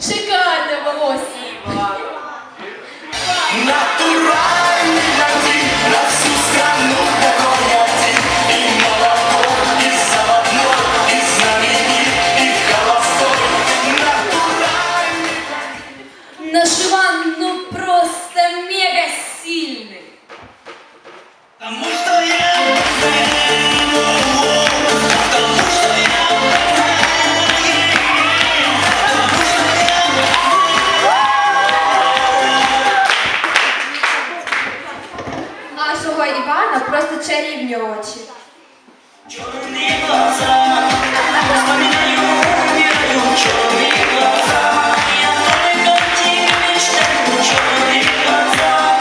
Шикарне волосся. Натуральный Нашого Івана просто чарівні очі. Черные глаза, вспоминаю, умираю, черные глаза Я только о тебе мечтаю, черные глаза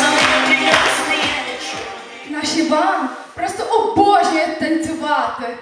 Самые прекрасные черные Наш Іван просто обожнює танцювати.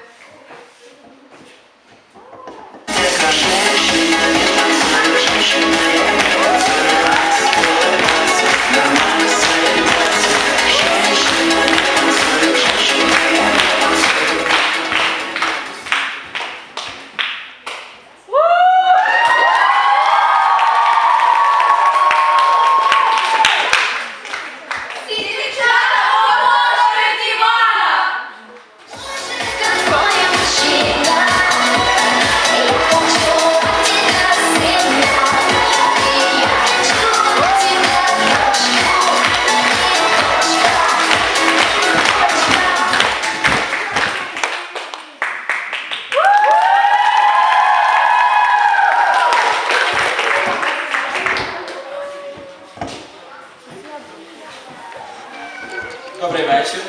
Добрий вечір.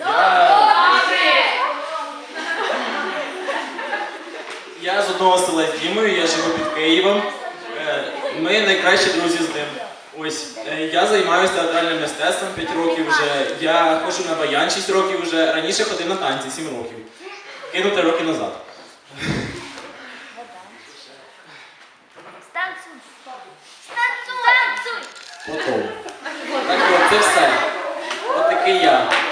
Я... Я з одного села з Дімою, я живу під Києвом. Е, Ми найкращі друзі з ним. Ось е, я займаюся театральним мистецтвом 5 років вже. Я ходжу на баян 6 років вже. Раніше ходив на танці 7 років. Кинув 3 роки назад. Станцуй! Станцуй! Готово. Так от, це все. От такий я.